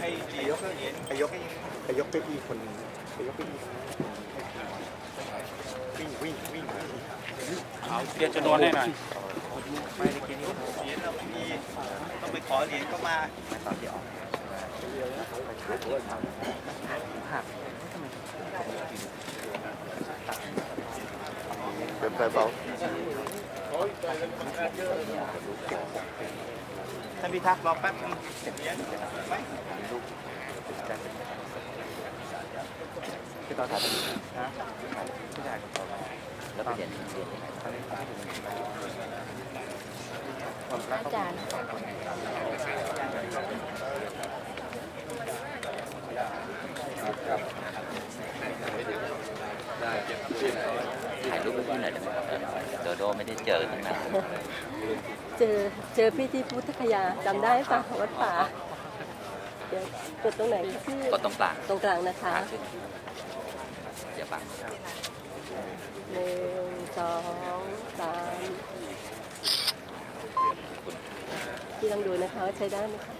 ไอ้เหรียญเหรียญไปยกไปยกเก้าอี้คนหนึ่งไปยกเก้าอี้วิ่งวิ่งวิ่งเอาเรียนจำนวนให้หน่อยไม่ได้กินเหรียญเราไม่มีต้องไปขอเหรียญก็มาตอนที่ออกเป็นไฟเบา ท่านพิทักษ์รอแป๊บนึงเหรียญไมที่ตอนถ่ายเป็นะผู้ชายกับเขาแล้วก็เรียนเรียนยังไงอาจารย์ถ่ายรูปกับพี่หน่อยได้ไหมครับโดโดไม่ได้เจอตั้งนานเจอเจอพี่ที่พุทธคยาจำได้ปะวัดป่าเดี๋ยวกดตรงไหนพี่ก็ตรงกลางตรงกลางนะคะขาขึ้นอย่าบังหนึ่งสองสามพี่ลองดูนะคะว่าใช้ได้ไหมคะ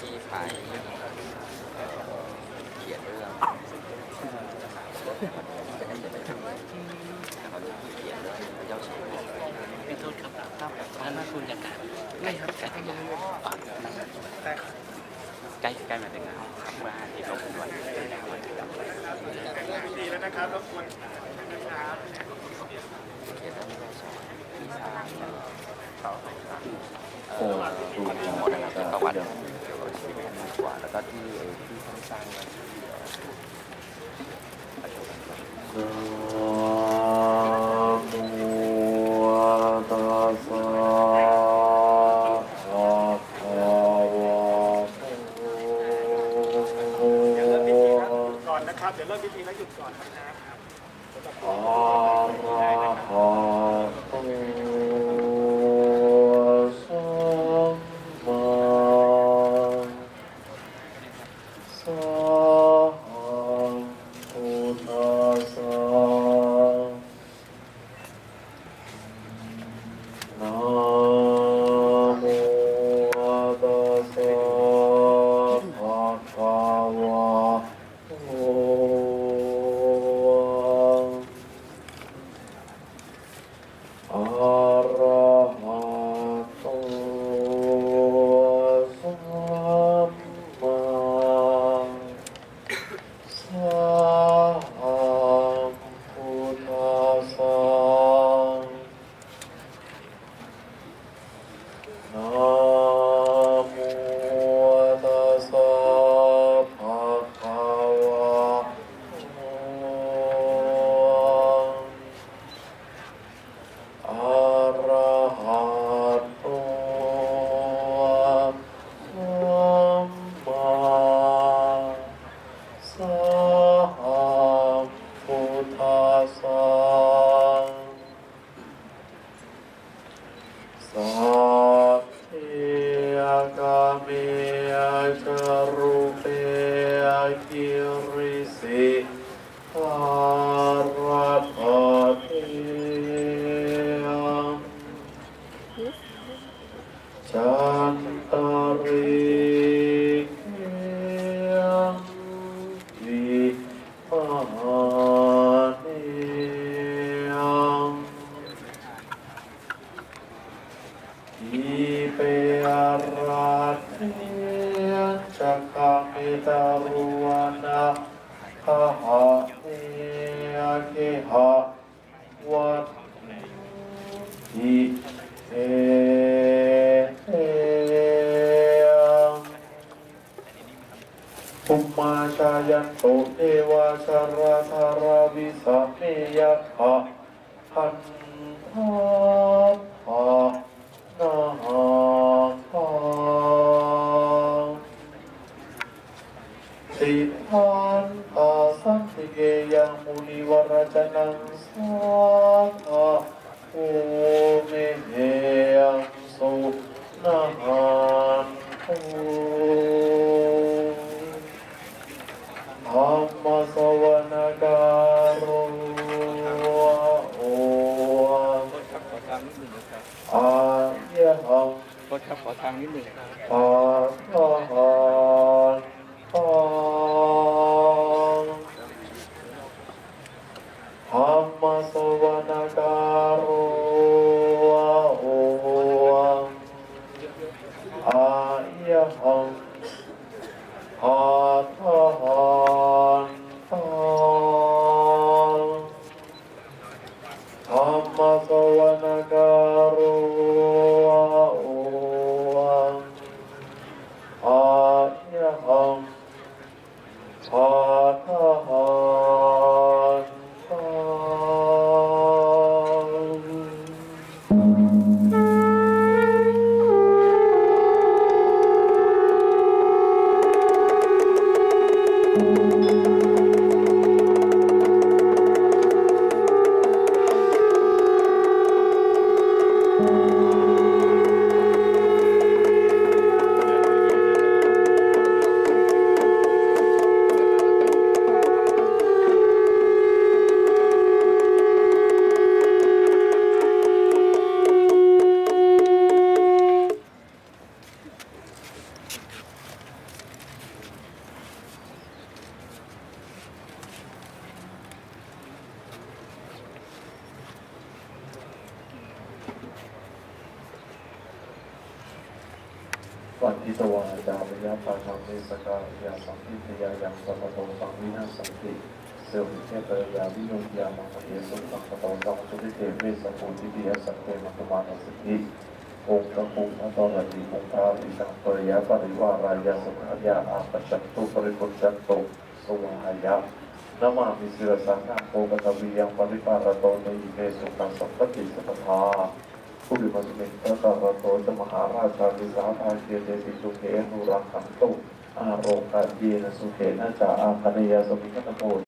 ที่ถ่ายเขียนเรื่องจะได้จะไปทำเขาที่เขียนเรื่องเจ้าชาย เป็นโทษครับครับตอนนั้นคุณจากการไม่ครับการทำงาน ใกล้มาถึงแล้วครับว่าที่เขาเป็นวันดีแล้วนะครับรบกวนเขียนเรื่องเจ้าชายที่สามเขาเออดูหมดนะครับประวัติเกี่ยวกับชีวิตมากกว่าแล้วก็ที่ที่สร้างไว้ที่เอ่อปั นะครับ เดี๋ยวเริ่มพิธีแล้วหยุดก่อนนะครับอะระหะโตสัมมาสัมพุทธัสสะนะโมตัสสะ จันตาริเกวิมหาเนยอิเปอาราเทจักขามิตารุวนาคาหะเนเกหะวัตถิเอเอภุมมาชา ยันโตเทวาชาราธาราวิสัมเมยะหะพันธาภานาหาสิทธานอาสันติเกยังมุนิวรจนัง อาเยหังรถครับขอทางนิดหนึ่งอาทหารตังธรรมสวนการุโออาเยหังอ ธร ทิตวาจาริยปาทังเนสกายาสัมพิทยายังสัพพโตสังวินาสันติเสวิเทปยาวิโยยามังคเยสุสังพโตสังสุริเทเวสมุทิติยสังเกมัตมานัสสิองค์พระภูมิพระตรติองค์พระอิสังปริยปริวารายาสุขายาอาปัจจตุปริปุจจตุสวายะนามามิสิรสังฆโภกตวียังปริปารโตในเมสุขังสัพพติสัพพา ผู้มีพระสุเมตตาตาโตสมหาราชาวิสาอาเกียเตสิสุเขนุรักขันตุอาโรกาเยนสุเขนะจาอาคเนยสมิคตโพ